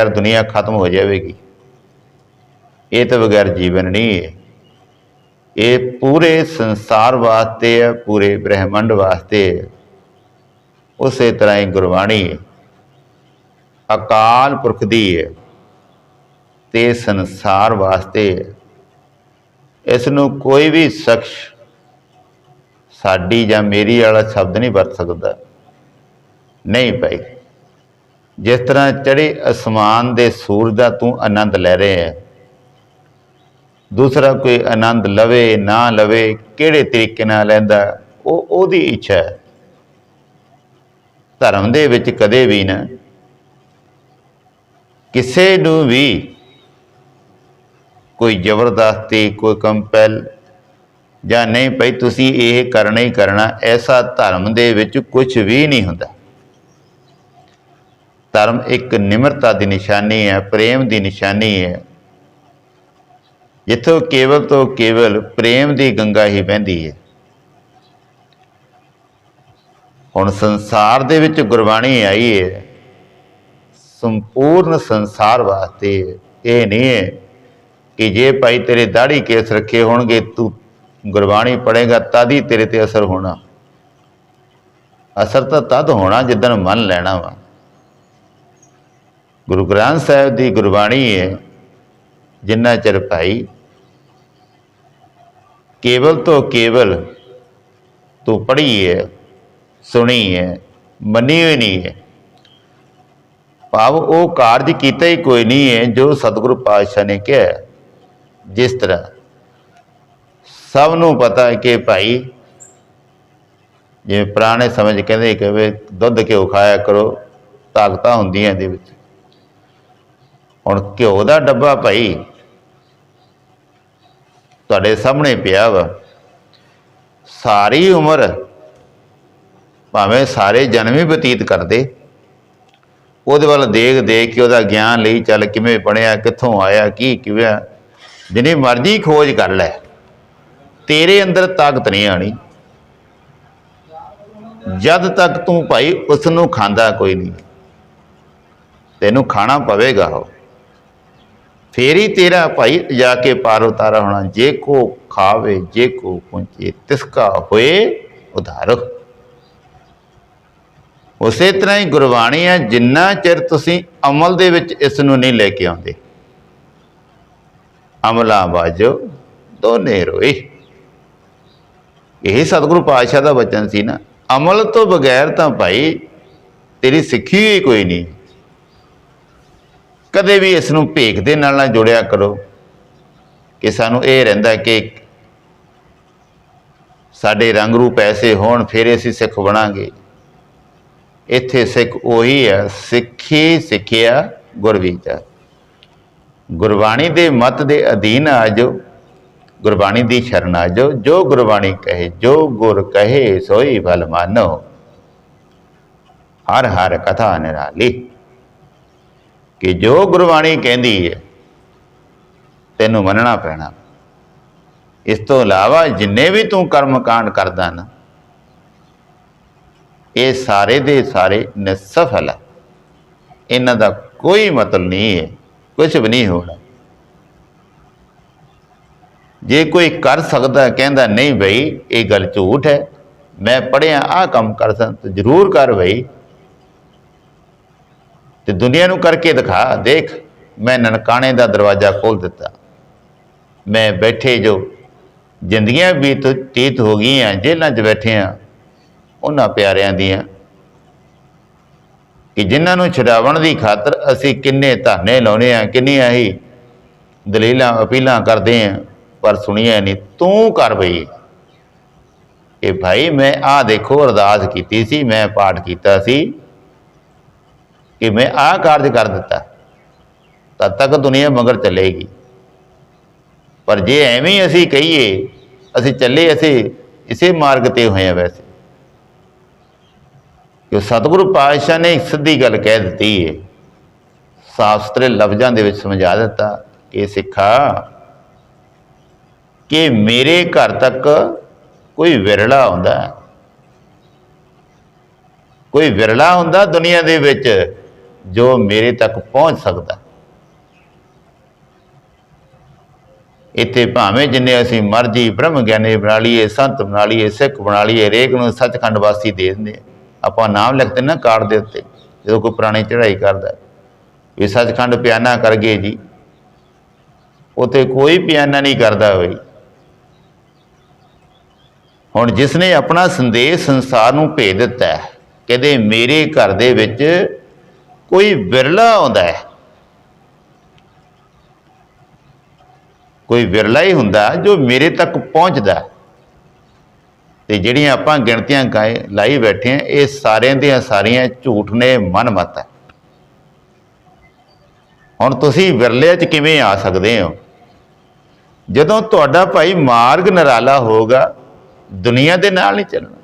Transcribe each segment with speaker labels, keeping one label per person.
Speaker 1: ਬਗੈਰ ਦੁਨੀਆ ਖਤਮ ਹੋ ਜਾਵੇਗੀ। ਇਹ ਤਾਂ ਬਗੈਰ ਜੀਵਨ ਨਹੀਂ ਹੈ। ਇਹ ਪੂਰੇ ਸੰਸਾਰ ਵਾਸਤੇ ਹੈ, ਪੂਰੇ ਬ੍ਰਹਿਮੰਡ ਵਾਸਤੇ ਹੈ। ਉਸੇ ਤਰ੍ਹਾਂ ਹੀ ਗੁਰਬਾਣੀ ਹੈ। ਅਕਾਲ ਪੁਰਖ ਦੀ ਹੈ ਤੇ ਸੰਸਾਰ ਵਾਸਤੇ ਹੈ। ਇਸ ਨੂੰ ਕੋਈ ਵੀ ਸ਼ਖਸ ਸਾਡੀ ਜਾਂ ਮੇਰੀ ਵਾਲਾ ਸ਼ਬਦ ਨਹੀਂ ਵਰਤ ਸਕਦਾ। ਨਹੀਂ ਭਾਈ। ਜਿਸ ਤਰ੍ਹਾਂ ਚੜੇ ਅਸਮਾਨ ਦੇ ਸੂਰਜ ਦਾ ਤੂੰ ਆਨੰਦ ਲੈ ਰਿਹਾ ਹੈ। ਦੂਸਰਾ ਕੋਈ ਆਨੰਦ ਲਵੇ, ਨਾ ਲਵੇ, ਕਿਹੜੇ ਤਰੀਕੇ ਨਾਲ ਲੈਂਦਾ, ਉਹ ਉਹਦੀ ਇੱਛਾ ਹੈ। ਧਰਮ ਦੇ ਵਿੱਚ ਕਦੇ ਵੀ ਨਾ ਕਿਸੇ ਨੂੰ ਵੀ ਕੋਈ ਜ਼ਬਰਦਸਤੀ, ਕੋਈ ਕੰਪੈਲ ਜਾਂ ਨਹੀਂ, ਭਈ ਤੁਸੀਂ ਇਹ ਕਰਨਾ ਹੀ ਕਰਨਾ, ਐਸਾ ਧਰਮ ਦੇ ਵਿੱਚ ਕੁਝ ਵੀ ਨਹੀਂ ਹੁੰਦਾ। ਧਰਮ ਇੱਕ ਨਿਮਰਤਾ ਦੀ ਨਿਸ਼ਾਨੀ ਹੈ, ਪ੍ਰੇਮ ਦੀ ਨਿਸ਼ਾਨੀ ਹੈ। ਜਿੱਥੋਂ ਕੇਵਲ ਤੋਂ ਕੇਵਲ ਪ੍ਰੇਮ ਦੀ ਗੰਗਾ ਹੀ ਵਹਿੰਦੀ ਹੈ। ਹੁਣ ਸੰਸਾਰ ਦੇ ਵਿੱਚ ਗੁਰਬਾਣੀ ਆਈ ਹੈ, ਸੰਪੂਰਨ ਸੰਸਾਰ ਵਾਸਤੇ ਇਹ ਨਹੀਂ ਹੈ ਕਿ ਜੇ ਭਾਈ ਤੇਰੇ ਦਾੜੀ ਕੇਸ ਰੱਖੇ ਹੋਣਗੇ, ਤੂੰ ਗੁਰਬਾਣੀ ਪੜ੍ਹੇਗਾ, ਤਦ ਹੀ ਤੇਰੇ ਤੇ ਅਸਰ ਹੋਣਾ। ਅਸਰ ਤਾਂ ਤਦ ਹੋਣਾ ਜਿੱਦਣ ਮਨ ਲੈਣਾ ਵਾ। ਗੁਰੂ ਗ੍ਰੰਥ ਸਾਹਿਬ ਦੀ ਗੁਰਬਾਣੀ ਹੈ, ਜਿੰਨਾ ਚਿਰ ਭਾਈ, ਕੇਵਲ ਤੋਂ ਕੇਵਲ ਤੂੰ ਪੜ੍ਹੀ ਹੈ, ਸੁਣੀ ਹੈ, ਮੰਨੀ ਹੋਈ ਨਹੀਂ ਹੈ। ਭਾਵ ਉਹ ਕਾਰਜ ਕੀਤਾ ਹੀ ਕੋਈ ਨਹੀਂ ਹੈ, ਜੋ ਸਤਿਗੁਰੂ ਪਾਤਸ਼ਾਹ ਨੇ ਕਿਹਾ ਜਿਸ ਤਰ੍ਹਾਂ ਸਭ ਨੂੰ ਪਤਾ ਹੈ ਕਿ ਭਾਈ, ਜਿਵੇਂ ਪੁਰਾਣੇ ਸਮੇਂ 'ਚ ਕਹਿੰਦੇ ਕਿ ਵੀ ਦੁੱਧ ਘਿਓ ਖਾਇਆ ਕਰੋ, ਤਾਕਤਾਂ ਹੁੰਦੀਆਂ ਇਹਦੇ ਵਿੱਚ। ਹੁਣ ਘਿਓ ਦਾ ਡੱਬਾ ਭਾਈ। ਤੁਹਾਡੇ ਸਾਹਮਣੇ ਪਿਆ ਵਾ। ਸਾਰੀ ਉਮਰ ਭਾਵੇਂ ਸਾਰੇ ਜਨਮ ਹੀ ਬਤੀਤ ਕਰਦੇ। ਉਹਦੇ ਵੱਲ ਦੇਖ ਦੇਖ ਕੇ ਉਹਦਾ ਗਿਆਨ ਲਈ ਚੱਲ ਕਿਵੇਂ ਬਣਿਆ, ਕਿੱਥੋਂ ਆਇਆ, ਕੀ ਕਿਵੇਂ ਜਿੰਨੀ ਮਰਜ਼ੀ ਖੋਜ ਕਰ ਲੈ। ਤੇਰੇ ਅੰਦਰ ਤਾਕਤ ਨਹੀਂ ਆਣੀ ਜਦ ਤੱਕ ਤੂੰ ਭਾਈ ਉਸ ਨੂੰ ਖਾਂਦਾ ਕੋਈ ਨਹੀਂ। ਤੈਨੂੰ ਖਾਣਾ ਪਵੇਗਾ ਉਹ। ਫੇਰ ਹੀ ਤੇਰਾ ਭਾਈ ਜਾ ਕੇ ਪਾਰ ਉਤਾਰਾ ਹੋਣਾ। ਜੇ ਕੋ ਖਾਵੇ, ਜੇ ਕੋ ਪੁੰਚੇ ਤਿਸਕਾ ਹੋਏ ਉਧਾਰੋ। ਉਸੇ ਤਰ੍ਹਾਂ ਹੀ ਗੁਰਬਾਣੀ ਹੈ ਜਿੰਨਾ ਚਿਰ ਤੁਸੀਂ ਅਮਲ ਦੇ ਵਿੱਚ ਇਸ ਨੂੰ ਨਹੀਂ ਲੈ ਕੇ ਆਉਂਦੇ। ਅਮਲਾ ਬਾਜੋ, ਦੋਨੇ ਰੋਏ। ਇਹ ਸਤਿਗੁਰੂ ਪਾਤਸ਼ਾਹ ਦਾ ਵਚਨ ਸੀ ਨਾ। ਅਮਲ ਤੋਂ ਬਗੈਰ ਤਾਂ ਭਾਈ ਤੇਰੀ ਸਿੱਖੀ ਹੋਈ ਕੋਈ ਨਹੀਂ। ਕਦੇ ਵੀ ਇਸ ਨੂੰ ਭੇਖ ਦੇ ਨਾਲ ਨਾ ਜੁੜਿਆ ਕਰੋ ਕਿ ਸਾਨੂੰ ਇਹ ਰਹਿੰਦਾ ਕਿ ਸਾਡੇ ਰੰਗ ਰੂਪ ਐਸੇ ਹੋਣ, ਫਿਰ ਅਸੀਂ ਸਿੱਖ ਬਣਾਂਗੇ। ਇੱਥੇ ਸਿੱਖ ਉਹੀ ਹੈ ਸਿੱਖੀ ਸਿੱਖਿਆ ਗੁਰ ਗੁਰਬਾਣੀ ਦੇ ਮਤ ਦੇ ਅਧੀਨ ਆ ਜਾਓ, ਗੁਰਬਾਣੀ ਦੀ ਸ਼ਰਨ ਆ ਜਾਓ, ਜੋ ਗੁਰਬਾਣੀ ਕਹੇ, ਜੋ ਗੁਰ ਕਹੇ, ਸੋਈ ਭਲ ਮਾਨੋ। ਹਰ ਹਰ ਕਥਾ ਨਿਰਾਲੀ। ਕਿ ਜੋ ਗੁਰਬਾਣੀ ਕਹਿੰਦੀ ਹੈ ਤੈਨੂੰ ਮੰਨਣਾ ਪੈਣਾ। ਇਸ ਤੋਂ ਇਲਾਵਾ ਜਿੰਨੇ ਵੀ ਤੂੰ ਕਰਮ ਕਾਂਡ ਕਰਦਾ ਨਾ, ਇਹ ਸਾਰੇ ਦੇ ਸਾਰੇ ਨਿਸਫਲ ਹੈ ਇਹਨਾਂ ਦਾ ਕੋਈ ਮਤਲਬ ਨਹੀਂ ਹੈ ਕੁਝ ਵੀ ਨਹੀਂ ਹੋਣਾ। ਜੇ ਕੋਈ ਕਰ ਸਕਦਾ, ਕਹਿੰਦਾ, ਨਹੀਂ ਬਈ, ਇਹ ਗੱਲ ਝੂਠ ਹੈ। ਮੈਂ ਪੜਿਆ ਆਹ ਕੰਮ ਕਰ ਸਕਦਾ, ਜ਼ਰੂਰ ਕਰ ਬਈ। ਤੇ ਦੁਨੀਆ ਨੂੰ ਕਰਕੇ ਦਿਖਾ, ਦੇਖ, ਮੈਂ ਨਨਕਾਣੇ ਦਾ ਦਰਵਾਜ਼ਾ ਖੋਲ ਦਿੱਤਾ। ਮੈਂ ਬੈਠੇ ਜੋ ਜ਼ਿੰਦਗੀਆਂ ਬੀਤ ਤੀਤ ਹੋ ਗਈਆਂ, ਜੇਲ੍ਹਾਂ 'ਚ ਬੈਠੇ ਆ, ਉਹਨਾਂ ਪਿਆਰਿਆਂ ਦੀਆਂ, ਕਿ ਜਿਨ੍ਹਾਂ ਨੂੰ ਛਡਾਵਣ ਦੀ ਖਾਤਰ ਅਸੀਂ ਕਿੰਨੇ ਧਾਨੇ ਲਾਉਨੇ ਆ, ਕਿੰਨੀਆਂ ਹੀ ਦਲੀਲਾਂ, ਅਪੀਲਾਂ ਕਰਦੇ ਆ, ਪਰ ਸੁਣੀਆਂ ਨਹੀਂ ਤੂੰ ਕਰ ਬਈ। ਕਿ ਭਾਈ ਮੈਂ ਆਹ ਦੇਖੋ, ਅਰਦਾਸ ਕੀਤੀ ਸੀ, ਮੈਂ ਪਾਠ ਕੀਤਾ ਸੀ ਕਿ ਮੈਂ ਆਹ ਕਾਰਜ ਕਰ ਦਿੱਤਾ। ਤਦ ਤੱਕ ਦੁਨੀਆ ਮਗਰ ਚੱਲੇਗੀ। ਪਰ ਜੇ ਐਵੇਂ ਹੀ ਅਸੀਂ ਕਹੀਏ, ਅਸੀਂ ਚੱਲੇ ਅਸੀਂ ਇਸੇ ਮਾਰਗ ਤੇ ਹੋਏ ਆ ਵੈਸੇ। ਕਿ ਸਤਿਗੁਰੂ ਪਾਤਸ਼ਾਹ ਨੇ ਇੱਕ ਸਿੱਧੀ ਗੱਲ ਕਹਿ ਦਿੱਤੀ ਹੈ ਸਾਫ਼ ਸੁਥਰੇ ਲਫ਼ਜ਼ਾਂ ਦੇ ਵਿੱਚ ਸਮਝਾ ਦਿੱਤਾ ਕਿ ਸਿੱਖਾ, ਕਿ ਮੇਰੇ ਘਰ ਤੱਕ ਕੋਈ ਵਿਰਲਾ ਹੁੰਦਾ ਕੋਈ ਵਿਰਲਾ ਹੁੰਦਾ ਦੁਨੀਆ ਦੇ ਵਿੱਚ। ਜੋ ਮੇਰੇ ਤੱਕ ਪਹੁੰਚ ਸਕਦਾ। ਇੱਥੇ ਭਾਵੇਂ ਜਿੰਨੇ ਅਸੀਂ ਮਰਜ਼ੀ ਬ੍ਰਹਮ ਗਿਆਨੀ ਬਣਾ ਲਈਏ, ਸੰਤ ਬਣਾ ਲਈਏ, ਸਿੱਖ ਬਣਾ ਲਈਏ ਰੇਕ ਨੂੰ ਸੱਚਖੰਡ ਵਾਸੀ ਦੇ ਦਿੰਦੇ ਆਪਾਂ ਨਾਮ ਲਿਖਦੇ ਨਾ ਕਾਰਡ ਦੇ ਉੱਤੇ, ਜਦੋਂ ਕੋਈ ਪੁਰਾਣੀ ਚੜ੍ਹਾਈ ਕਰਦਾ ਵੀ ਸੱਚਖੰਡ ਪਿਆਨਾ ਕਰ ਗਏ ਜੀ। ਉਤੇ ਕੋਈ ਪਿਆਨਾ ਨਹੀਂ ਕਰਦਾ ਹੋਈ ਹੁਣ ਜਿਸ ਨੇ ਆਪਣਾ ਸੰਦੇਸ਼ ਸੰਸਾਰ ਨੂੰ ਭੇਜ ਦਿੱਤਾ ਹੈ ਕਹਿੰਦੇ ਮੇਰੇ ਘਰ ਦੇ ਵਿੱਚ ਕੋਈ ਵਿਰਲਾ ਆਉਂਦਾ ਹੈ। ਕੋਈ ਵਿਰਲਾ ਹੀ ਹੁੰਦਾ ਜੋ ਮੇਰੇ ਤੱਕ ਪਹੁੰਚਦਾ ਹੈ। ਤੇ ਜਿਹੜੀਆਂ ਆਪਾਂ ਗਿਣਤੀਆਂ ਗਾਏ ਲਾਈ ਬੈਠੇ ਆ ਇਹ ਸਾਰਿਆਂ ਦੀਆਂ ਸਾਰੀਆਂ ਝੂਠ ਨੇ ਮਨਮਤ ਹੈ। ਹੁਣ ਤੁਸੀਂ ਵਿਰਲੇ 'ਚ ਕਿਵੇਂ ਆ ਸਕਦੇ ਹੋ? ਜਦੋਂ ਤੁਹਾਡਾ ਭਾਈ ਮਾਰਗ ਨਿਰਾਲਾ ਹੋਗਾ ਦੁਨੀਆ ਦੇ ਨਾਲ ਨਹੀਂ ਚੱਲਣਾ।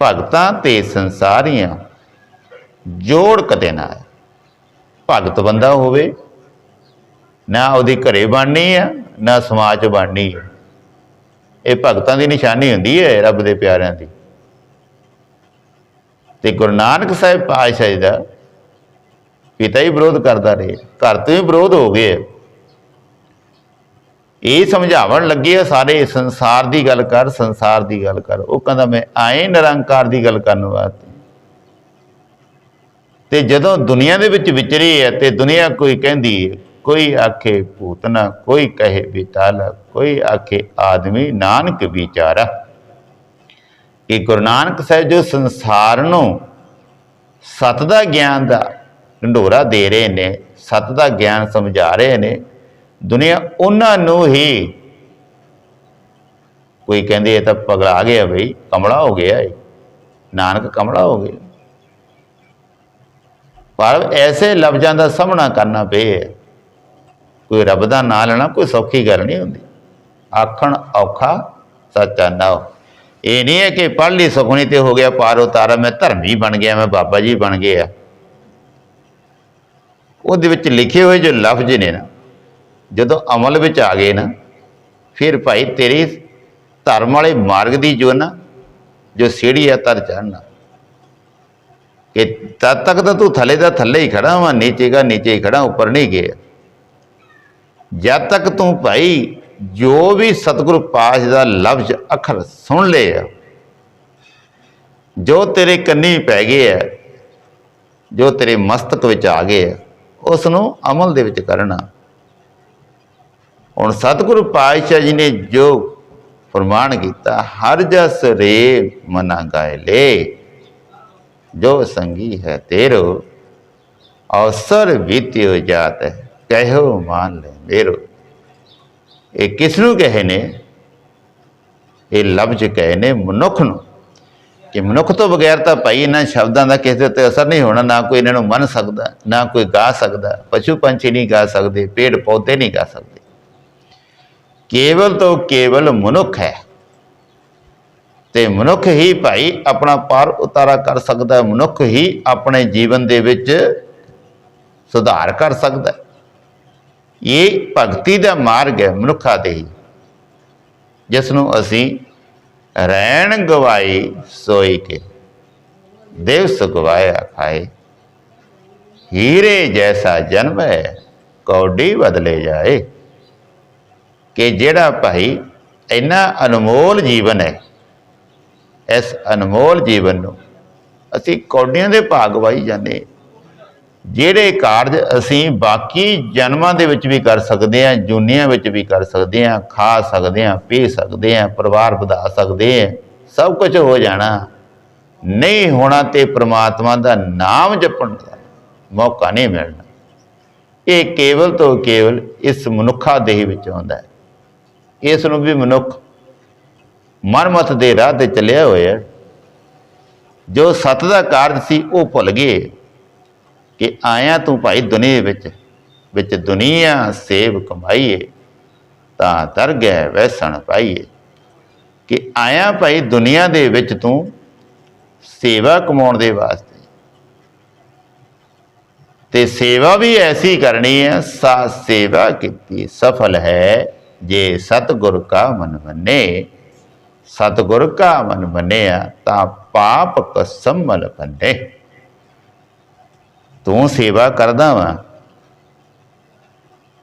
Speaker 1: ਭਗਤਾਂ ਤੇ ਸੰਸਾਰੀਆਂ ਜੋੜ ਕਦੇ ਨਾ ਹੈ ਭਗਤ ਬੰਦਾ ਹੋਵੇ, ਨਾ ਉਹਦੀ ਘਰੇ ਬਣਨੀ ਆ, ਨਾ ਸਮਾਜ 'ਚ ਬਣਨੀ ਇਹ ਭਗਤਾਂ ਦੀ ਨਿਸ਼ਾਨੀ ਹੁੰਦੀ ਹੈ ਰੱਬ ਦੇ ਪਿਆਰਿਆਂ ਦੀ। ਤੇ ਗੁਰੂ ਨਾਨਕ ਸਾਹਿਬ ਪਾਤਸ਼ਾਹ ਜੀ ਦਾ ਪਿਤਾ ਹੀ ਵਿਰੋਧ ਕਰਦਾ ਰਹੇ। ਘਰ ਤੋਂ ਹੀ ਵਿਰੋਧ ਹੋ ਗਏ ਇਹ ਸਮਝਾਵਣ ਲੱਗੇ ਆ, ਸਾਰੇ ਸੰਸਾਰ ਦੀ ਗੱਲ ਕਰ, ਸੰਸਾਰ ਦੀ ਗੱਲ ਕਰ। ਉਹ ਕਹਿੰਦਾ, ਮੈਂ ਆਏ ਨਿਰੰਕਾਰ ਦੀ ਗੱਲ ਕਰਨ ਵਾਸਤੇ। ਤੇ ਜਦੋਂ ਦੁਨੀਆ ਦੇ ਵਿੱਚ ਵਿਚਰੀ ਹੈ ਤੇ ਦੁਨੀਆ ਕੋਈ ਕਹਿੰਦੀ ਹੈ ਕੋਈ ਆਖੇ ਭੂਤਨਾ ਕੋਈ ਕਹੇ ਬਿਤਾਲ ਕੋਈ ਆਖੇ ਆਦਮੀ, ਨਾਨਕ ਵਿਚਾਰਾ। ਕਿ ਗੁਰੂ ਨਾਨਕ ਸਾਹਿਬ ਜੋ ਸੰਸਾਰ ਨੂੰ ਸਤ ਦਾ ਗਿਆਨ ਦਾ ਢੰਡੋਰਾ ਦੇ ਰਹੇ ਨੇ, ਸਤ ਦਾ ਗਿਆਨ ਸਮਝਾ ਰਹੇ ਨੇ ਦੁਨੀਆ ਉਹਨਾਂ ਨੂੰ ਹੀ। ਕੋਈ ਕਹਿੰਦੇ ਇਹ ਤਾਂ ਪਗਲਾ ਗਿਆ ਬਈ, ਕਮਲਾ ਹੋ ਗਿਆ ਇਹ ਨਾਨਕ ਕਮਲਾ ਹੋ ਗਿਆ। ਪਰ ਐਸੇ ਲਫ਼ਜ਼ਾਂ ਦਾ ਸਾਹਮਣਾ ਕਰਨਾ ਪਏ ਕੋਈ ਰੱਬ ਦਾ ਨਾਂ ਲੈਣਾ ਕੋਈ ਸੌਖੀ ਗੱਲ ਨਹੀਂ ਹੁੰਦੀ। ਆਖਣ ਔਖਾ ਸੱਚਾ ਨਾ ਇਹ ਨਹੀਂ ਹੈ ਕਿ ਪੜ੍ਹ ਲਈ ਸੁਖਣੀ ਤੇ ਹੋ ਗਿਆ ਪਾਰ ਉਤਾਰਾ, ਮੈਂ ਧਰਮੀ ਬਣ ਗਿਆ, ਮੈਂ ਬਾਬਾ ਜੀ ਬਣ ਗਿਆ। ਉਹਦੇ ਵਿੱਚ ਲਿਖੇ ਹੋਏ ਜੋ ਲਫ਼ਜ਼ ਨੇ ਨਾ ਜਦੋਂ ਅਮਲ ਵਿੱਚ ਆ ਗਏ ਨਾ, ਫਿਰ ਭਾਈ ਤੇਰੀ ਧਰਮ ਵਾਲੇ ਮਾਰਗ ਦੀ ਜੋ ਨਾ, ਜੋ ਸੀੜੀ ਆ ਤਰ ਚੜਨਾ ਕਿ ਤਦ ਤੱਕ ਤਾਂ ਤੂੰ ਥੱਲੇ ਦਾ ਥੱਲੇ ਹੀ ਖੜਾ ਵਾ, ਨੀਚੇ ਦਾ ਨੀਚੇ ਹੀ ਖੜਾ ਉੱਪਰ ਨਹੀਂ ਗਿਆ। ਜਦ ਤੱਕ ਤੂੰ ਭਾਈ ਜੋ ਵੀ ਸਤਿਗੁਰੂ ਪਾਸ਼ ਦਾ ਲਫ਼ਜ਼, ਅੱਖਰ ਸੁਣ ਲਏ ਆ, ਜੋ ਤੇਰੇ ਕੰਨੀ ਪੈ ਗਏ ਆ, ਜੋ ਤੇਰੇ ਮਸਤਕ ਵਿੱਚ ਆ ਗਏ ਆ ਉਸ ਨੂੰ ਅਮਲ ਦੇ ਵਿੱਚ ਕਰਨਾ। ਹੁਣ ਸਤਿਗੁਰੂ ਪਾਤਸ਼ਾਹ ਜੀ ਨੇ ਜੋ ਫਰਮਾਨ ਕੀਤਾ, ਹਰ ਜਸ ਰੇ ਮਨਾ ਗਾਇ ਲੇ, ਜੋ ਸੰਗੀ ਹੈ ਤੇਰੋ, ਅਵਸਰ ਬੀਤਿਓ ਜਾਤ ਹੈ, ਕਹਿਓ ਮਾਨ ਲੈ ਮੇਰੋ। ਇਹ ਕਿਸ ਨੂੰ ਕਹੇ ਨੇ? ਇਹ ਲਫ਼ਜ਼ ਕਹੇ ਨੇ ਮਨੁੱਖ ਨੂੰ, ਕਿ ਮਨੁੱਖ ਤੋਂ ਬਗੈਰ ਤਾਂ ਭਾਈ ਇਹਨਾਂ ਸ਼ਬਦਾਂ ਦਾ ਕਿਸੇ ਦੇ ਉੱਤੇ ਅਸਰ ਨਹੀਂ ਹੋਣਾ, ਨਾ ਕੋਈ ਇਹਨਾਂ ਨੂੰ ਮੰਨ ਸਕਦਾ, ਨਾ ਕੋਈ ਗਾ ਸਕਦਾ, ਪਸ਼ੂ ਪੰਛੀ ਨਹੀਂ ਗਾ ਸਕਦੇ, ਪੇੜ ਪੌਦੇ ਨਹੀਂ ਗਾ ਸਕਦੇ। ਕੇਵਲ ਤੋਂ ਕੇਵਲ ਮਨੁੱਖ ਹੈ। ਤੇ ਮਨੁੱਖ ਹੀ ਭਾਈ ਆਪਣਾ ਪਾਰ ਉਤਾਰਾ ਕਰ ਸਕਦਾ ਮਨੁੱਖ ਹੀ ਆਪਣੇ ਜੀਵਨ ਦੇ ਵਿੱਚ ਸੁਧਾਰ ਕਰ ਸਕਦਾ ਇਹ ਭਗਤੀ ਦਾ ਮਾਰਗ ਹੈ ਮਨੁੱਖਾ ਦੇ ਹੀ। ਜਿਸ ਨੂੰ ਅਸੀਂ ਰਹਿਣ ਗਵਾਈ ਸੋਈ ਕੇ, ਦਿਵਸ ਗਵਾਇਆ ਖਾਏ। ਹੀਰੇ ਜੈਸਾ ਜਨਮ ਹੈ, ਕੌਡੀ ਬਦਲੇ ਜਾਏ। ਕਿ ਜਿਹੜਾ ਭਾਈ ਇੰਨਾ ਅਨਮੋਲ ਜੀਵਨ ਹੈ, ਇਸ ਅਨਮੋਲ ਜੀਵਨ ਨੂੰ ਅਸੀਂ ਕੌਡੀਆਂ ਦੇ ਭਾਗ ਵਾਈ ਜਾਂਦੇ ਜਿਹੜੇ ਕਾਰਜ ਅਸੀਂ ਬਾਕੀ ਜਨਮਾਂ ਦੇ ਵਿੱਚ ਵੀ ਕਰ ਸਕਦੇ ਹਾਂ, ਜੁਨੀਆਂ ਵਿੱਚ ਵੀ ਕਰ ਸਕਦੇ ਹਾਂ, ਖਾ ਸਕਦੇ ਹਾਂ, ਪੀ ਸਕਦੇ ਹਾਂ, ਪਰਿਵਾਰ ਵਧਾ ਸਕਦੇ ਹਾਂ, ਸਭ ਕੁਝ ਹੋ ਜਾਣਾ। ਨਹੀਂ ਹੋਣਾ ਤੇ ਪ੍ਰਮਾਤਮਾ ਦਾ ਨਾਮ ਜਪਣ ਦਾ ਮੌਕਾ ਨਹੀਂ ਮਿਲਣਾ। ਇਹ ਕੇਵਲ ਤੋਂ ਕੇਵਲ ਇਸ ਮਨੁੱਖਾ ਦੇਹ ਵਿੱਚ ਆਉਂਦਾ ਹੈ। ਇਸ ਨੂੰ ਵੀ ਮਨੁੱਖ ਮਨਮਤ ਦੇ ਰਾਹ ਤੇ ਚੱਲਿਆ ਹੋਇਆ ਜੋ ਸਤ ਦਾ ਕਾਰਜ ਸੀ, ਉਹ ਭੁੱਲ ਗਏ ਕਿ ਆਇਆ ਤੂੰ ਭਾਈ ਦੁਨੀਆ ਵਿੱਚ ਵਿੱਚ ਦੁਨੀਆ ਸੇਵ ਕਮਾਈਏ, ਤਾਂ ਦਰ ਗਏ ਵੈਸਣ ਪਾਈਏ। ਕਿ ਆਇਆ ਭਾਈ ਦੁਨੀਆ ਦੇ ਵਿੱਚ ਤੂੰ ਸੇਵਾ ਕਮਾਉਣ ਦੇ ਵਾਸਤੇ। ਤੇ ਸੇਵਾ ਵੀ ਐਸੀ ਕਰਨੀ ਹੈ ਸਾ ਸੇਵਾ ਕੀਤੀ, ਸਫਲ ਹੈ। ਜੇ ਸਤਗੁਰ ਕਾ ਮਨ ਮੰਨੇ, ਸਤਗੁਰ ਕਾ ਮਨ ਮੰਨਿਆ ਤਾਂ ਪਾਪ ਕਸਮਲ ਬੰਨੇ ਤੂੰ ਸੇਵਾ ਕਰਦਾ ਵਾ।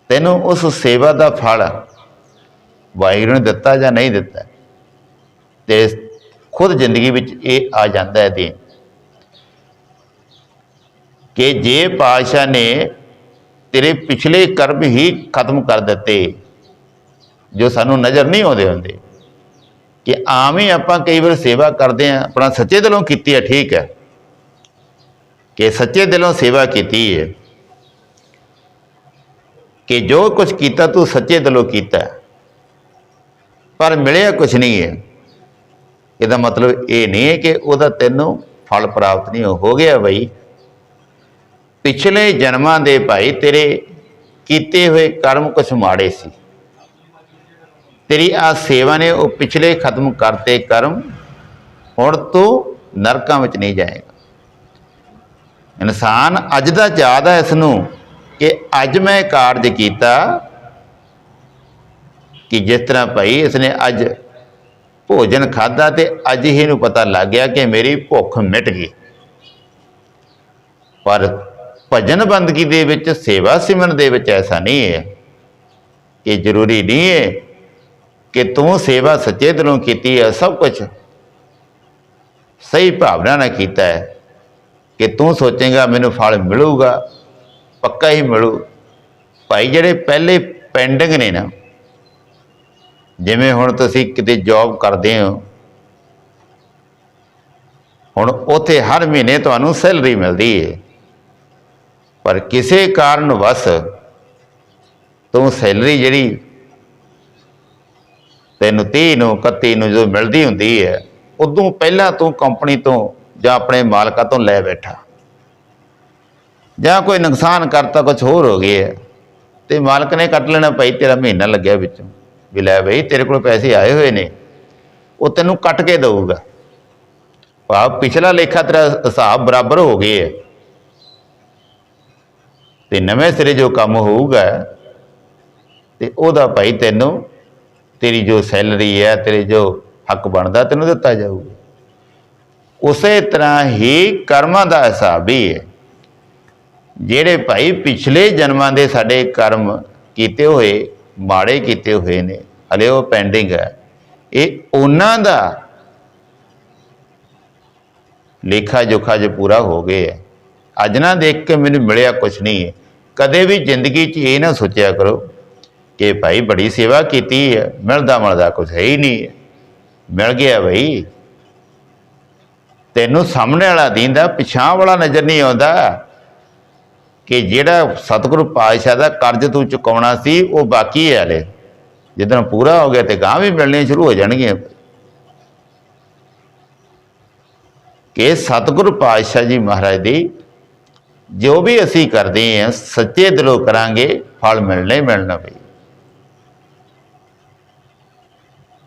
Speaker 1: ਤੈਨੂੰ ਉਸ ਸੇਵਾ ਦਾ ਫਲ ਵਾਹਿਗੁਰੂ ਨੇ ਦਿੱਤਾ ਜਾਂ ਨਹੀਂ ਦਿੱਤਾ? ਤੇ ਖੁਦ ਜ਼ਿੰਦਗੀ ਵਿੱਚ ਇਹ ਆ ਜਾਂਦਾ ਹੈ ਦੀ ਕਿ ਜੇ ਪਾਤਸ਼ਾਹ ਨੇ ਤੇਰੇ ਪਿਛਲੇ ਕਰਮ ਹੀ ਖਤਮ ਕਰ ਦਿੱਤੇ ਜੋ ਸਾਨੂੰ ਨਜ਼ਰ ਨਹੀਂ ਆਉਂਦੇ ਹੁੰਦੇ। ਕਿ ਆਮ ਹੀ ਆਪਾਂ ਕਈ ਵਾਰ ਸੇਵਾ ਕਰਦੇ ਆ ਆਪਣਾ ਸੱਚੇ ਦਿਲੋਂ ਕੀਤੀ ਹੈ, ਠੀਕ ਹੈ। ਕਿ ਸੱਚੇ ਦਿਲੋਂ ਸੇਵਾ ਕੀਤੀ ਹੈ। ਕਿ ਜੋ ਕੁਝ ਕੀਤਾ ਤੂੰ ਸੱਚੇ ਦਿਲੋਂ ਕੀਤਾ ਪਰ ਮਿਲਿਆ ਕੁਝ ਨਹੀਂ ਹੈ। ਇਹਦਾ ਮਤਲਬ ਇਹ ਨਹੀਂ ਹੈ ਕਿ ਉਹਦਾ ਤੈਨੂੰ ਫਲ ਪ੍ਰਾਪਤ ਨਹੀਂ ਹੋ ਗਿਆ ਬਈ। ਪਿਛਲੇ ਜਨਮਾਂ ਦੇ ਭਾਈ ਤੇਰੇ ਕੀਤੇ ਹੋਏ ਕਰਮ ਕੁਛ ਮਾੜੇ ਸੀ। ਤੇਰੀ ਆ ਸੇਵਾ ਨੇ ਉਹ ਪਿਛਲੇ ਖਤਮ ਕਰਤੇ ਕਰਮ ਹੁਣ ਤੂੰ ਨਰਕਾਂ ਵਿੱਚ ਨਹੀਂ ਜਾਏਗਾ। ਇਨਸਾਨ ਅੱਜ ਦਾ ਯਾਦ ਹੈ ਇਸ ਨੂੰ ਕਿ ਅੱਜ ਮੈਂ ਕਾਰਜ ਕੀਤਾ ਕਿ ਜਿਸ ਤਰ੍ਹਾਂ ਭਾਈ ਇਸਨੇ ਅੱਜ ਭੋਜਨ ਖਾਦਾ ਤੇ ਅੱਜ ਹੀ ਇਹਨੂੰ ਪਤਾ ਲੱਗ ਗਿਆ ਕਿ ਮੇਰੀ ਭੁੱਖ ਮਿਟ ਗਈ। ਪਰ ਭਜਨ ਬੰਦਗੀ ਦੇ ਵਿੱਚ ਸੇਵਾ ਸਿਮਰਨ ਦੇ ਵਿੱਚ ਐਸਾ ਨਹੀਂ ਹੈ ਇਹ ਜ਼ਰੂਰੀ ਨਹੀਂ ਹੈ ਕਿ ਤੂੰ ਸੇਵਾ ਸੱਚੇ ਦਿਲੋਂ ਕੀਤੀ ਹੈ, ਸਭ ਕੁਝ ਸਹੀ ਭਾਵਨਾ ਨਾਲ ਕੀਤਾ ਹੈ ਕਿ ਤੂੰ ਸੋਚੇਗਾ ਮੈਨੂੰ ਫਲ ਮਿਲੂਗਾ, ਪੱਕਾ ਹੀ ਮਿਲੂ। ਭਾਈ, ਜਿਹੜੇ ਪਹਿਲੇ ਪੈਂਡਿੰਗ ਨੇ ਨਾ, ਜਿਵੇਂ ਹੁਣ ਤੁਸੀਂ ਕਿਤੇ ਜੌਬ ਕਰਦੇ ਹੋ, ਹੁਣ ਉੱਥੇ ਹਰ ਮਹੀਨੇ ਤੁਹਾਨੂੰ ਸੈਲਰੀ ਮਿਲਦੀ ਹੈ ਪਰ ਕਿਸੇ ਕਾਰਨ ਵਸ ਤੂੰ ਸੈਲਰੀ ਜਿਹੜੀ ਤੈਨੂੰ 30 ਨੂੰ 31 ਨੂੰ ਜਦੋਂ ਮਿਲਦੀ ਹੁੰਦੀ ਹੈ, ਉਦੋਂ ਪਹਿਲਾਂ ਤੂੰ ਕੰਪਨੀ ਤੋਂ ਜਾਂ ਆਪਣੇ ਮਾਲਕਾਂ ਤੋਂ ਲੈ ਬੈਠਾ। ਜਾਂ ਕੋਈ ਨੁਕਸਾਨ ਕਰਤਾ ਕੁਝ ਹੋਰ ਹੋ ਗਿਆ ਤੇ ਮਾਲਕ ਨੇ ਕੱਟ ਲੈਣਾ ਭਾਈ, ਤੇਰਾ ਮਹੀਨਾ ਲੱਗਿਆ ਵਿੱਚੋਂ, ਵੀ ਲੈ ਬਈ, ਤੇਰੇ ਕੋਲ ਪੈਸੇ ਆਏ ਹੋਏ ਨੇ, ਉਹ ਤੈਨੂੰ ਕੱਟ ਕੇ ਦੇਊਗਾ। ਭਾਵ ਪਿਛਲਾ ਲੇਖਾ ਤੇਰਾ ਹਿਸਾਬ ਬਰਾਬਰ ਹੋ ਗਏ ਹੈ। ਤੇ ਨਵੇਂ ਸਿਰੇ ਜੋ ਕੰਮ ਹੋਊਗਾ, ਤੇ ਉਹਦਾ ਭਾਈ ਤੈਨੂੰ ਤੇਰੀ ਜੋ ਸੈਲਰੀ ਹੈ, ਤੇਰੇ ਜੋ ਹੱਕ ਬਣਦਾ, ਤੈਨੂੰ ਦਿੱਤਾ ਜਾਊਗਾ। ਉਸੇ ਤਰ੍ਹਾਂ ਹੀ ਕਰਮਾਂ ਦਾ ਹਿਸਾਬ ਵੀ ਹੈ। ਜਿਹੜੇ ਭਾਈ ਪਿਛਲੇ ਜਨਮਾਂ ਦੇ ਸਾਡੇ ਕਰਮ ਕੀਤੇ ਹੋਏ, ਮਾੜੇ ਕੀਤੇ ਹੋਏ ਨੇ, ਹਲੇ ਉਹ ਪੈਂਡਿੰਗ ਹੈ। ਇਹ ਉਹਨਾਂ ਦਾ ਲੇਖਾ ਜੋਖਾ ਜੇ ਪੂਰਾ ਹੋ ਗਏ ਹੈ। ਅੱਜ ਨਾ ਦੇਖ ਕੇ ਮੈਨੂੰ ਮਿਲਿਆ ਕੁਝ ਨਹੀਂ ਹੈ। ਕਦੇ ਵੀ ਜ਼ਿੰਦਗੀ 'ਚ ਇਹ ਨਾ ਸੋਚਿਆ ਕਰੋ ਕਿ ਭਾਈ ਬੜੀ ਸੇਵਾ ਕੀਤੀ ਹੈ, ਮਿਲਦਾ ਮਿਲਦਾ ਕੁਝ ਹੈ ਹੀ ਨਹੀਂ। ਮਿਲ ਗਿਆ ਭਾਈ ਤੈਨੂੰ ਸਾਹਮਣੇ ਵਾਲਾ ਦੀਂਦਾ ਪਿਛਾਂ ਵਾਲਾ ਨਜ਼ਰ ਨਹੀਂ ਆਉਂਦਾ ਕਿ ਜਿਹੜਾ ਸਤਿਗੁਰੂ ਪਾਤਸ਼ਾਹ ਦਾ ਕਰਜ਼ ਤੂੰ ਚੁਕਾਉਣਾ ਸੀ, ਉਹ ਬਾਕੀ ਹੈ ਹਲੇ। ਜਦੋਂ ਪੂਰਾ ਹੋ ਗਿਆ ਤੇ ਗਾਂ ਵੀ ਮਿਲਣੀਆਂ ਸ਼ੁਰੂ ਹੋ ਜਾਣਗੀਆਂ। ਕਿ ਸਤਿਗੁਰੂ ਪਾਤਸ਼ਾਹ ਜੀ ਮਹਾਰਾਜ ਦੀ ਜੋ ਵੀ ਅਸੀਂ ਕਰਦੇ ਹਾਂ, ਸੱਚੇ ਦਿਲੋਂ ਕਰਾਂਗੇ, ਫਲ ਮਿਲਣਾ ਹੀ ਮਿਲਣਾ ਵੀ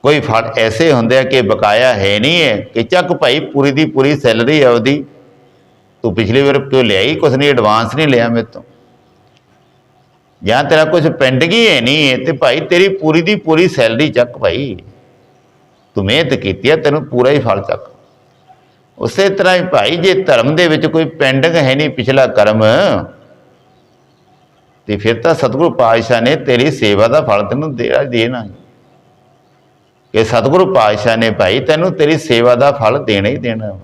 Speaker 1: ਕੋਈ ਫਲ ਐਸੇ ਹੁੰਦੇ ਆ ਕਿ ਬਕਾਇਆ ਹੈ ਨਹੀਂ ਹੈ ਕਿ ਚੱਕ ਭਾਈ ਪੂਰੀ ਦੀ ਪੂਰੀ ਸੈਲਰੀ ਆਉਦੀ ਤੂੰ ਪਿਛਲੀ ਵਾਰ ਕਿਉਂ ਲਿਆਈ? ਕੁਛ ਨਹੀਂ ਐਡਵਾਂਸ ਨਹੀਂ ਲਿਆ ਮੇਰੇ ਤੋਂ। ਜਾਂ ਤੇਰਾ ਕੁਝ ਪੈਂਡਿੰਗ ਹੀ ਹੈ? ਨਹੀਂ ਹੈ। ਤੇ ਭਾਈ ਤੇਰੀ ਪੂਰੀ ਦੀ ਪੂਰੀ ਸੈਲਰੀ ਚੱਕ ਭਾਈ। ਤੂੰ ਮਿਹਨਤ ਕੀਤੀ ਹੈ ਤੈਨੂੰ ਪੂਰਾ ਹੀ ਫਲ ਚੱਕ। ਉਸੇ ਤਰ੍ਹਾਂ ਹੀ ਭਾਈ, ਜੇ ਧਰਮ ਦੇ ਵਿੱਚ ਕੋਈ ਪੈਂਡਿੰਗ ਹੈ ਨਹੀਂ ਪਿਛਲਾ ਕਰਮ, ਤੇ ਫਿਰ ਤਾਂ ਸਤਿਗੁਰੂ ਪਾਤਸ਼ਾਹ ਨੇ ਤੇਰੀ ਸੇਵਾ ਦਾ ਫਲ ਤੈਨੂੰ ਦੇਣਾ ਦੇਣਾ ਹੈ। ਕਿ ਸਤਿਗੁਰੂ ਪਾਤਸ਼ਾਹ ਨੇ ਭਾਈ, ਤੈਨੂੰ ਤੇਰੀ ਸੇਵਾ ਦਾ ਫਲ ਦੇਣਾ ਹੀ ਦੇਣਾ ਵਾ।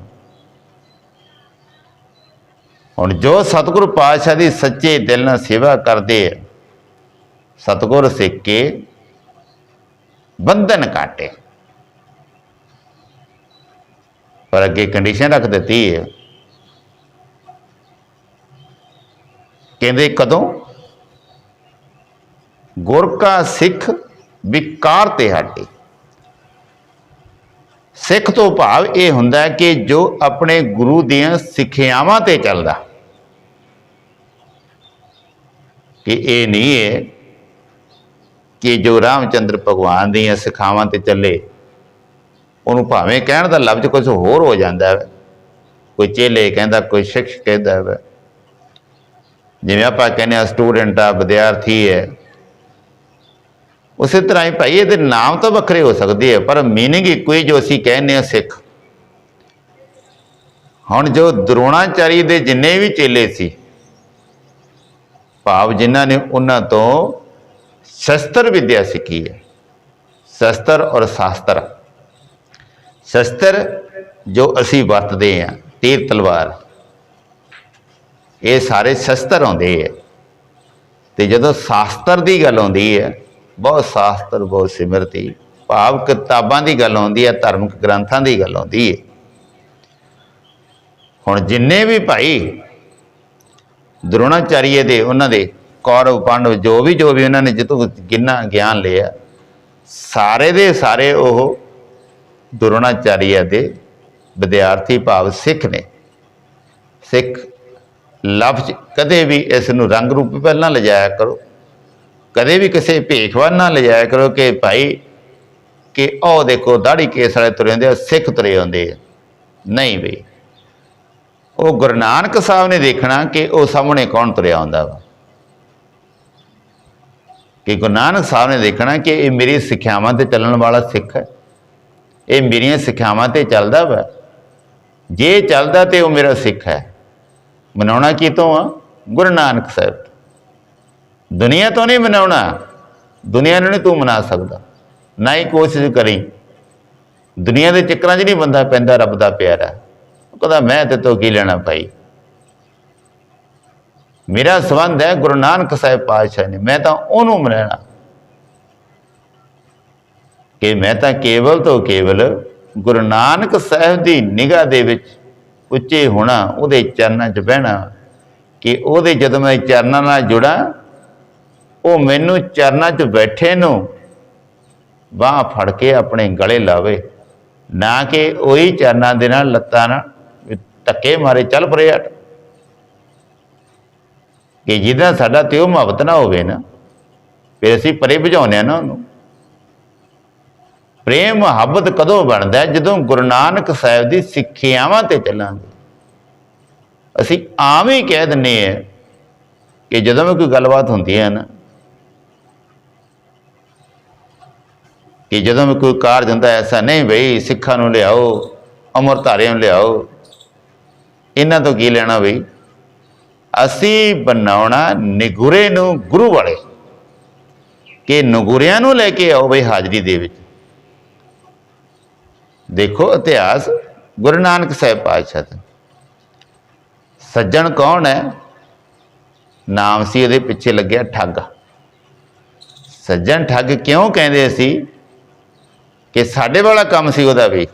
Speaker 1: ਹੁਣ ਜੋ ਸਤਿਗੁਰੂ ਪਾਤਸ਼ਾਹ ਦੀ ਸੱਚੇ ਦਿਲ ਨਾਲ ਸੇਵਾ ਕਰਦੇ ਆ, ਸਤਿਗੁਰ ਸਿੱਖ ਕੇ ਬੰਧਨ ਕਾਟੇ। ਪਰ ਅੱਗੇ ਕੰਡੀਸ਼ਨ ਰੱਖ ਦਿੱਤੀ ਹੈ ਕਹਿੰਦੇ ਕਦੋਂ? ਗੁਰ ਕਾ ਸਿੱਖ ਵਿਕਾਰ ਤੇ ਹਟੇ। ਸਿੱਖ ਤੋਂ ਭਾਵ ਇਹ ਹੁੰਦਾ ਕਿ ਜੋ ਆਪਣੇ ਗੁਰੂ ਦੀਆਂ ਸਿੱਖਿਆਵਾਂ ਤੇ ਚੱਲਦਾ। ਕਿ ਇਹ ਨਹੀਂ ਹੈ ਕਿ ਜੋ ਰਾਮਚੰਦਰ ਭਗਵਾਨ ਦੀਆਂ ਸਿੱਖਾਵਾਂ ਤੇ ਚੱਲੇ, ਉਹਨੂੰ ਭਾਵੇਂ ਕਹਿਣ ਦਾ ਲਫ਼ਜ਼ ਕੁਝ ਹੋਰ ਹੋ ਜਾਂਦਾ ਹੈ। ਕੋਈ ਚੇਲੇ ਕਹਿੰਦਾ, ਕੋਈ ਸਿੱਖ ਕਹਿੰਦਾ ਹੈ। ਜਿਵੇਂ ਆਪਾਂ ਕਹਿੰਦੇ ਆ ਸਟੂਡੈਂਟ ਆ, ਵਿਦਿਆਰਥੀ ਹੈ ਉਸੇ ਤਰ੍ਹਾਂ ਹੀ ਭਾਈ, ਇਹਦੇ ਨਾਮ ਤਾਂ ਵੱਖਰੇ ਹੋ ਸਕਦੇ ਆ, ਪਰ ਮੀਨਿੰਗ ਇੱਕੋ ਹੀ ਜੋ ਅਸੀਂ ਕਹਿੰਦੇ ਆ ਸਿੱਖ। ਹੁਣ ਜੋ ਦਰੋਣਾਚਾਰੀ ਦੇ ਜਿੰਨੇ ਵੀ ਚੇਲੇ ਸੀ, ਭਾਵ ਜਿਨ੍ਹਾਂ ਨੇ ਉਹਨਾਂ ਤੋਂ ਸ਼ਸਤਰ ਵਿਦਿਆ ਸਿੱਖੀ ਹੈ, ਸ਼ਸਤਰ ਔਰ ਸ਼ਾਸਤਰ। ਸ਼ਸਤਰ ਜੋ ਅਸੀਂ ਵਰਤਦੇ ਆ ਤੀਰ ਤਲਵਾਰ, ਇਹ ਸਾਰੇ ਸ਼ਸਤਰ ਆਉਂਦੇ ਆ ਤੇ ਜਦੋਂ ਸ਼ਾਸਤਰ ਦੀ ਗੱਲ ਆਉਂਦੀ ਹੈ ਬਹੁਤ ਸ਼ਾਸਤਰ ਬਹੁਤ ਸਿਮਰਤੀ। ਭਾਵ ਕਿਤਾਬਾਂ ਦੀ ਗੱਲ ਆਉਂਦੀ ਹੈ, ਧਾਰਮਿਕ ਗ੍ਰੰਥਾਂ ਦੀ ਗੱਲ ਆਉਂਦੀ ਹੈ। ਹੁਣ ਜਿੰਨੇ ਵੀ ਭਾਈ ਦ੍ਰੋਣਾਚਾਰੀਏ ਦੇ, ਉਹਨਾਂ ਦੇ ਕੌਰਵ, ਪਾਂਡਵ, ਜੋ ਵੀ ਜੋ ਵੀ ਉਹਨਾਂ ਨੇ ਜਿੱਤੋਂ ਕਿੰਨਾ ਗਿਆਨ ਲਿਆ, ਸਾਰੇ ਦੇ ਸਾਰੇ ਉਹ ਦ੍ਰੋਣਾਚਾਰੀਆ ਦੇ ਵਿਦਿਆਰਥੀ ਭਾਵ ਸਿੱਖ ਨੇ। ਸਿੱਖ ਲਫ਼ਜ਼ ਕਦੇ ਵੀ ਇਸ ਨੂੰ ਰੰਗ ਰੂਪ ਪਹਿਲਾਂ ਲਿਜਾਇਆ ਕਰੋ। ਕਦੇ ਵੀ ਕਿਸੇ ਭੇਖਵਾਨ ਨਾਲ ਲਿਜਾਇਆ ਕਰੋ ਕਿ ਭਾਈ, ਕਿ ਉਹ ਦੇਖੋ ਦਾੜੀ ਕੇਸ ਵਾਲੇ ਤੁਰੇ ਹੁੰਦੇ ਆ, ਸਿੱਖ ਤੁਰੇ ਹੁੰਦੇ ਆ। ਨਹੀਂ ਬਈ। ਉਹ ਗੁਰੂ ਨਾਨਕ ਸਾਹਿਬ ਨੇ ਦੇਖਣਾ ਕਿ ਉਹ ਸਾਹਮਣੇ ਕੌਣ ਤੁਰਿਆ ਹੁੰਦਾ ਵਾ। ਕਿ ਗੁਰੂ ਨਾਨਕ ਸਾਹਿਬ ਨੇ ਦੇਖਣਾ ਕਿ ਇਹ ਮੇਰੀ ਸਿੱਖਿਆਵਾਂ ਤੇ ਚੱਲਣ ਵਾਲਾ ਸਿੱਖ ਹੈ। ਇਹ ਮੇਰੀਆਂ ਸਿੱਖਿਆਵਾਂ ਤੇ ਚੱਲਦਾ ਵਾ। ਜੇ ਚੱਲਦਾ ਤੇ ਉਹ ਮੇਰਾ ਸਿੱਖ ਹੈ। ਮਨਾਉਣਾ ਕੀ ਤੋਂ ਆ? ਗੁਰੂ ਨਾਨਕ ਸਾਹਿਬ। ਦੁਨੀਆ ਤੋਂ ਨਹੀਂ ਮਨਾਉਣਾ, ਦੁਨੀਆ ਨੂੰ ਨਹੀਂ ਤੂੰ ਮਨਾ ਸਕਦਾ। ਨਾ ਹੀ ਕੋਸ਼ਿਸ਼ ਕਰੀ। ਦੁਨੀਆ ਦੇ ਚੱਕਰਾਂ 'ਚ ਨਹੀਂ ਬੰਦਾ ਪੈਂਦਾ, ਰੱਬ ਦਾ ਪਿਆਰਾ ਉਹ ਕਹਿੰਦਾ, ਮੈਂ ਤੇ ਤੋਂ ਕੀ ਲੈਣਾ ਭਾਈ? ਮੇਰਾ ਸੰਬੰਧ ਹੈ, ਗੁਰੂ ਨਾਨਕ ਸਾਹਿਬ ਪਾਤਸ਼ਾਹ ਨੇ। ਮੈਂ ਤਾਂ ਉਹਨੂੰ ਮਨਾਣਾ ਕਿ ਮੈਂ ਤਾਂ ਕੇਵਲ ਤੋਂ ਕੇਵਲ ਗੁਰੂ ਨਾਨਕ ਸਾਹਿਬ ਦੀ ਨਿਗਾਹ ਦੇ ਵਿੱਚ ਉੱਚੇ ਹੋਣਾ, ਉਹਦੇ ਚਰਨਾਂ 'ਚ ਬਹਿਣਾ, ਕਿ ਉਹਦੇ ਜਦੋਂ ਮੈਂ ਚਰਨਾਂ ਨਾਲ ਜੁੜਾਂ ਉਹ ਮੈਨੂੰ ਚਰਨਾਂ 'ਚ ਬੈਠੇ ਨੂੰ ਬਾਹ ਫੜ ਕੇ ਆਪਣੇ ਗਲੇ ਲਾਵੇ। ਨਾ ਕਿ ਉਹੀ ਚਰਨਾਂ ਦੇ ਨਾਲ ਲੱਤਾਂ ਨਾਲ ਧੱਕੇ ਮਾਰੇ, ਚੱਲ ਪਰੇ ਹਟ। ਕਿ ਜਿਹਦਾ ਸਾਡਾ ਤੇ ਉਹ ਮੁਹੱਬਤ ਨਾ ਹੋਵੇ ਨਾ, ਫਿਰ ਅਸੀਂ ਪਰੇ ਭਜਾਉਂਦੇ ਆ ਨਾ ਉਹਨੂੰ। ਪ੍ਰੇਮ ਮੁਹੱਬਤ ਕਦੋਂ ਬਣਦਾ ਜਦੋਂ ਗੁਰੂ ਨਾਨਕ ਸਾਹਿਬ ਦੀ ਸਿੱਖਿਆਵਾਂ ਤੇ ਚੱਲਾਂਗੇ। ਅਸੀਂ ਆਮ ਹੀ ਕਹਿ ਦਿੰਨੇ ਆ ਕਿ ਜਦੋਂ ਵੀ ਕੋਈ ਗੱਲਬਾਤ ਹੁੰਦੀ ਹੈ ਨਾ ਕਿ ਜਦੋਂ ਵੀ ਕੋਈ ਕਾਰਜ ਹੁੰਦਾ ਐਸਾ ਨਹੀਂ ਬਈ ਸਿੱਖਾਂ ਨੂੰ ਲਿਆਓ, ਅਮਰ ਧਾਰਿਆਂ ਨੂੰ ਲਿਆਓ। ਇਹਨਾਂ ਤੋਂ ਕੀ ਲੈਣਾ ਬਈ? ਅਸੀਂ ਬਣਾਉਣਾ ਨਿਗੁਰੇ ਨੂੰ ਗੁਰੂ ਵਾਲੇ। ਕਿ ਨਗੁਰਿਆਂ ਨੂੰ ਲੈ ਕੇ ਆਓ ਬਈ ਹਾਜ਼ਰੀ ਦੇ ਵਿੱਚ। ਦੇਖੋ ਇਤਿਹਾਸ, ਗੁਰੂ ਨਾਨਕ ਸਾਹਿਬ ਪਾਤਸ਼ਾਹ ਦਾ। ਸੱਜਣ ਕੌਣ ਹੈ? ਨਾਮ ਸੀ ਉਹਦੇ ਪਿੱਛੇ ਲੱਗਿਆ ਠੱਗ। ਸੱਜਣ ਠੱਗ ਕਿਉਂ ਕਹਿੰਦੇ ਸੀ? ਕਿ ਸਾਡੇ ਵਾਲਾ ਕੰਮ ਸੀ ਉਹਦਾ ਵੀ।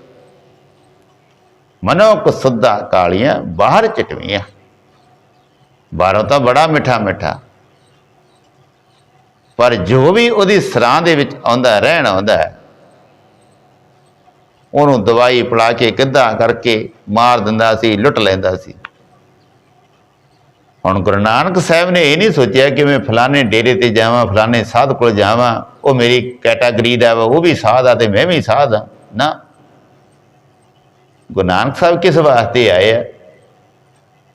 Speaker 1: ਮਨੋ ਕੋ ਸੁੱਧਾ ਕਾਲੀਆਂ ਬਾਹਰ ਚਟਵੀਆਂ ਬਾਹਰੋਂ ਤਾਂ ਬੜਾ ਮਿੱਠਾ ਮਿੱਠਾ। ਪਰ ਜੋ ਵੀ ਉਹਦੀ ਸਰਾਂ ਦੇ ਵਿੱਚ ਆਉਂਦਾ, ਰਹਿਣ ਆਉਂਦਾ ਉਹਨੂੰ ਦਵਾਈ ਪਿਲਾ ਕੇ ਕਿੱਦਾਂ ਕਰਕੇ ਮਾਰ ਦਿੰਦਾ ਸੀ, ਲੁੱਟ ਲੈਂਦਾ ਸੀ। ਹੁਣ ਗੁਰੂ ਨਾਨਕ ਸਾਹਿਬ ਨੇ ਇਹ ਨਹੀਂ ਸੋਚਿਆ ਕਿ ਮੈਂ ਫਲਾਣੇ ਡੇਰੇ ਤੇ ਜਾਵਾਂ, ਫਲਾਣੇ ਸਾਧ ਕੋਲ ਜਾਵਾਂ, ਉਹ ਮੇਰੀ ਕੈਟਾਗਰੀ ਦਾ ਵਾ, ਉਹ ਵੀ ਸਾਧ ਆ ਤੇ ਮੈਂ ਵੀ ਸਾਧ ਆ। ਨਾ। ਗੁਰੂ ਨਾਨਕ ਸਾਹਿਬ ਕਿਸ ਵਾਸਤੇ ਆਏ ਆ?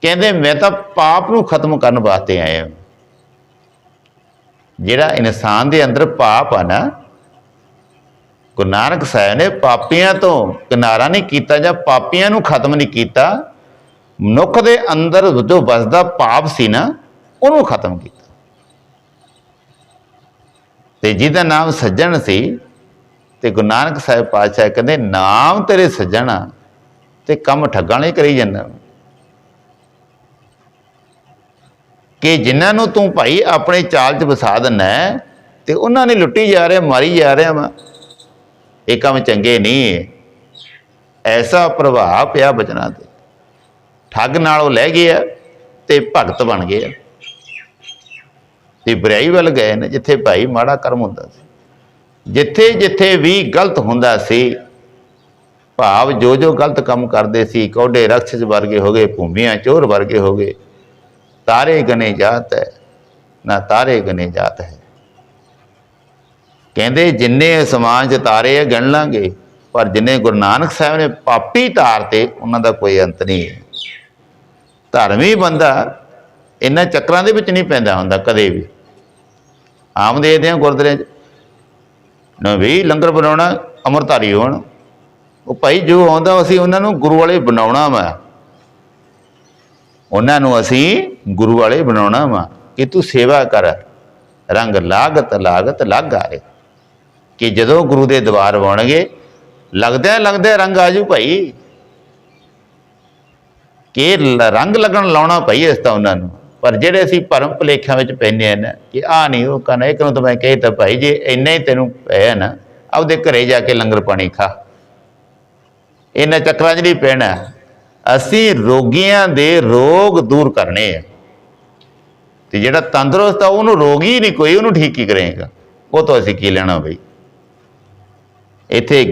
Speaker 1: ਕਹਿੰਦੇ, ਮੈਂ ਤਾਂ ਪਾਪ ਨੂੰ ਖਤਮ ਕਰਨ ਵਾਸਤੇ ਆਇਆ ਜਿਹੜਾ ਇਨਸਾਨ ਦੇ ਅੰਦਰ ਪਾਪ ਆ ਨਾ, ਗੁਰੂ ਨਾਨਕ ਸਾਹਿਬ ਨੇ ਪਾਪੀਆਂ ਤੋਂ ਕਿਨਾਰਾ ਨਹੀਂ ਕੀਤਾ ਜਾਂ ਪਾਪੀਆਂ ਨੂੰ ਖਤਮ ਨਹੀਂ ਕੀਤਾ ਮਨੁੱਖ ਦੇ ਅੰਦਰ ਜੋ ਵਸਦਾ ਪਾਪ ਸੀ ਨਾ ਉਹਨੂੰ ਖਤਮ ਕੀਤਾ। ਤੇ ਜਿਹਦਾ ਨਾਮ ਸੱਜਣ ਸੀ ਤੇ ਗੁਰੂ ਨਾਨਕ ਸਾਹਿਬ ਪਾਤਸ਼ਾਹ ਕਹਿੰਦੇ ਨਾਮ ਤੇਰੇ ਸੱਜਣਾ ਤੇ ਕੰਮ ਠੱਗਾਂ ਲਈ ਕਰੀ ਜਾਂਦਾ ਕਿ ਜਿਨ੍ਹਾਂ ਨੂੰ ਤੂੰ ਭਾਈ ਆਪਣੇ ਚਾਲ 'ਚ ਵਸਾ ਦਿੰਨਾ ਹੈ, ਤੇ ਉਹਨਾਂ ਨੇ ਲੁੱਟੀ ਜਾ ਰਿਹਾ ਮਾਰੀ ਜਾ ਰਿਹਾ ਵਾ। ਇਹ ਕੰਮ ਚੰਗੇ ਨਹੀਂ ਐਸਾ ਪ੍ਰਭਾਵ ਪਿਆ ਬਚਨਾਂ ਤੇ। ਠੱਗ ਨਾਲ ਉਹ ਲੈ ਗਏ ਆ ਤੇ ਭਗਤ ਬਣ ਗਏ ਆ। ਤੇ ਬੁਰਾਈ ਵੱਲ ਗਏ ਨੇ, ਜਿੱਥੇ ਭਾਈ ਮਾੜਾ ਕਰਮ ਹੁੰਦਾ ਸੀ। ਜਿੱਥੇ ਜਿੱਥੇ ਵੀ ਗਲਤ ਹੁੰਦਾ ਸੀ, ਭਾਵ ਜੋ ਜੋ ਗਲਤ ਕੰਮ ਕਰਦੇ ਸੀ, ਕੋਡੇ ਰਕਸ਼ਸ ਵਰਗੇ ਹੋ ਗਏ, ਭੂਮੀਆਂ ਚੋਰ ਵਰਗੇ ਹੋ ਗਏ, ਤਾਰੇ ਗਨੇ ਜਾਤ ਹੈ, ਨਾ ਤਾਰੇ ਗਨੇ ਜਾਤ ਹੈ। ਕਹਿੰਦੇ ਜਿੰਨੇ ਸਮਾਜ 'ਚ ਤਾਰੇ ਹੈ ਗਣ ਲਾਂਗੇ, ਪਰ ਜਿੰਨੇ ਗੁਰੂ ਨਾਨਕ ਸਾਹਿਬ ਨੇ ਪਾਪੀ ਤਾਰ ਤੇ, ਉਹਨਾਂ ਦਾ ਕੋਈ ਅੰਤ ਨਹੀਂ ਹੈ। ਧਰਮੀ ਬੰਦਾ ਇਹਨਾਂ ਚੱਕਰਾਂ ਦੇ ਵਿੱਚ ਨਹੀਂ ਪੈਂਦਾ ਹੁੰਦਾ ਕਦੇ ਵੀ। ਆਮ ਦੇਖਦੇ ਆ ਗੁਰਦੁਆਰਿਆਂ 'ਚ। ਨਾ ਵੀ ਲੰਗਰ ਬਣਾਉਣਾ ਅਮਰਧਾਰੀ ਹੋਣ। ਉਹ ਭਾਈ ਜੋ ਆਉਂਦਾ, ਅਸੀਂ ਉਹਨਾਂ ਨੂੰ ਗੁਰੂ ਵਾਲੇ ਬਣਾਉਣਾ ਵਾ। ਉਹਨਾਂ ਨੂੰ ਅਸੀਂ ਗੁਰੂ ਵਾਲੇ ਬਣਾਉਣਾ ਵਾ ਕਿ ਤੂੰ ਸੇਵਾ ਕਰ। ਰੰਗ ਲਾਗਤ ਲਾਗਤ ਲੱਗ ਆਏ ਕਿ ਜਦੋਂ ਗੁਰੂ ਦੇ ਦਵਾਰ ਆਉਣਗੇ ਲੱਗਦਿਆਂ ਲੱਗਦਿਆਂ ਰੰਗ ਆਜੂ ਭਾਈ। ਕਿ ਰੰਗ ਲੱਗਣ ਲਾਉਣਾ ਪਈ ਇਸ ਤਾਂ ਉਹਨਾਂ ਨੂੰ। ਪਰ ਜਿਹੜੇ ਅਸੀਂ ਭਰਮ ਭਲੇਖਾਂ ਵਿੱਚ ਪੈਂਦੇ ਆ ਨਾ, ਕਿ ਆ ਨਹੀਂ, ਉਹ ਕਹਿੰਦਾ, ਇੱਕ ਨੂੰ ਤਾਂ ਮੈਂ ਕਹੀ ਤਾਂ ਭਾਈ ਜੇ ਇੰਨਾ ਹੀ ਤੈਨੂੰ ਪਿਆ ਨਾ, ਆਪਦੇ ਘਰੇ ਜਾ ਕੇ ਲੰਗਰ ਪਾਣੀ ਖਾ। ਇਹਨਾਂ ਚੱਕਰਾਂ 'ਚ ਨਹੀਂ ਪੈਣਾ। ਅਸੀਂ ਰੋਗੀਆਂ ਦੇ ਰੋਗ ਦੂਰ ਕਰਨੇ ਆ। ਤੇ ਜਿਹੜਾ ਤੰਦਰੁਸਤ ਆ, ਉਹਨੂੰ ਰੋਗੀ ਨਹੀਂ ਕੋਈ, ਉਹਨੂੰ ਠੀਕ ਹੀ ਕਰੇਗਾ। ਉਹ ਤੋਂ ਅਸੀਂ ਕੀ ਲੈਣਾ ਬਈ? ਇੱਥੇ